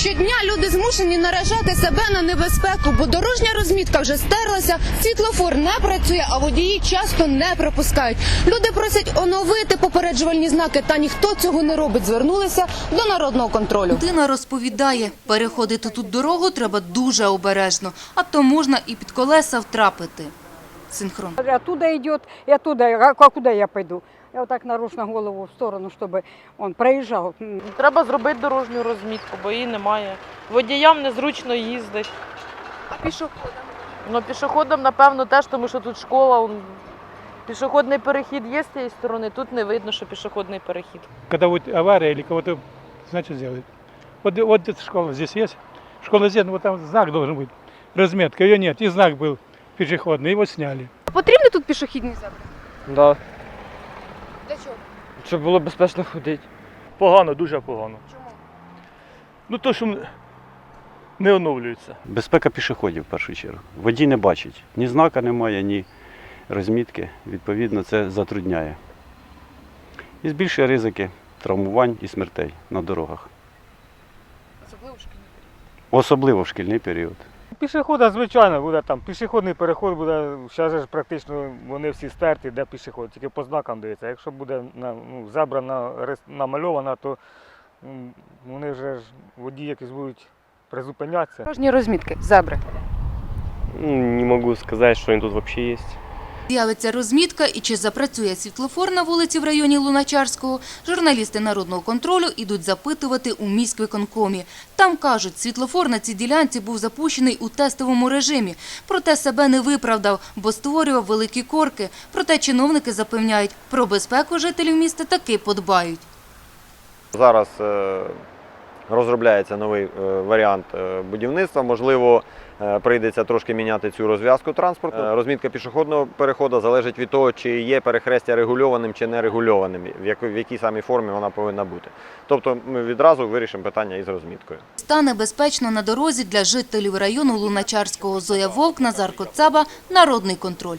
Щодня люди змушені наражати себе на небезпеку, бо дорожня розмітка вже стерлася, світлофор не працює, а водії часто не пропускають. Люди просять оновити попереджувальні знаки, та ніхто цього не робить. Звернулися до народного контролю. Дина розповідає, переходити тут дорогу треба дуже обережно, а то можна і під колеса втрапити Синхрон. Оттуда идет, и оттуда, а а куда я пойду? Я вот так наружно голову в сторону, чтобы он проезжал. М, Треба зробити дорожню розмітку, бо її немає. Водіям незручно їздить. А пішоходам? Ну, пішоходам, напевно, теж, тому що тут школа. он- Пішохідний перехід є з цієї сторони, тут не видно, що пішохідний перехід. когда будет авария или кого-то, значит, сделают. Вот, вот эта школа здесь есть. Школа здесь, ну вот там знак должен быть. Разметка, ее нет. И знак был пешеходный, его сняли. Потрібні тут пішохідні зебри? Да, Для чого? щоб було безпечно ходити. Погано, дуже погано. Чому? Ну то, що не оновлюється. Безпека пішоходів в першу чергу. Водій не бачить. Ні знака немає, ні розмітки. Відповідно, це затрудняє. І збільшує ризики травмувань і смертей на дорогах. Особливо шкільні. Особливо в шкільний період. Пішохода, звичайно, буде там. Пішохідний переход буде, зараз ж практично вони всі стерті, де пішоход, тільки по знакам дивиться. Якщо буде ну, забрана, намальована, то вони вже ж водії якісь будуть призупинятися. Дорожні розмітки, забри. Не можу сказати, що вони тут взагалі є. З'явиться розмітка і чи запрацює світлофор на вулиці в районі Луначарського, журналісти народного контролю ідуть запитувати у міськвиконкомі. Там кажуть, світлофор на цій ділянці був запущений у тестовому режимі, проте себе не виправдав, бо створював великі корки. Проте чиновники запевняють, про безпеку жителів міста таки подбають. Зараз е, розробляється новий е, варіант е, будівництва. Можливо, е, прийдеться трошки міняти цю розв'язку транспорту. Розмітка пішохідного переходу залежить від того, чи є перехрестя регульованим чи нерегульованим, в якій, в якій самій формі вона повинна бути. Тобто ми відразу вирішимо питання із розміткою. Стане безпечно на дорозі для жителів району Луначарського. Зоя Вовк, Назар Коцаба, Народний контроль.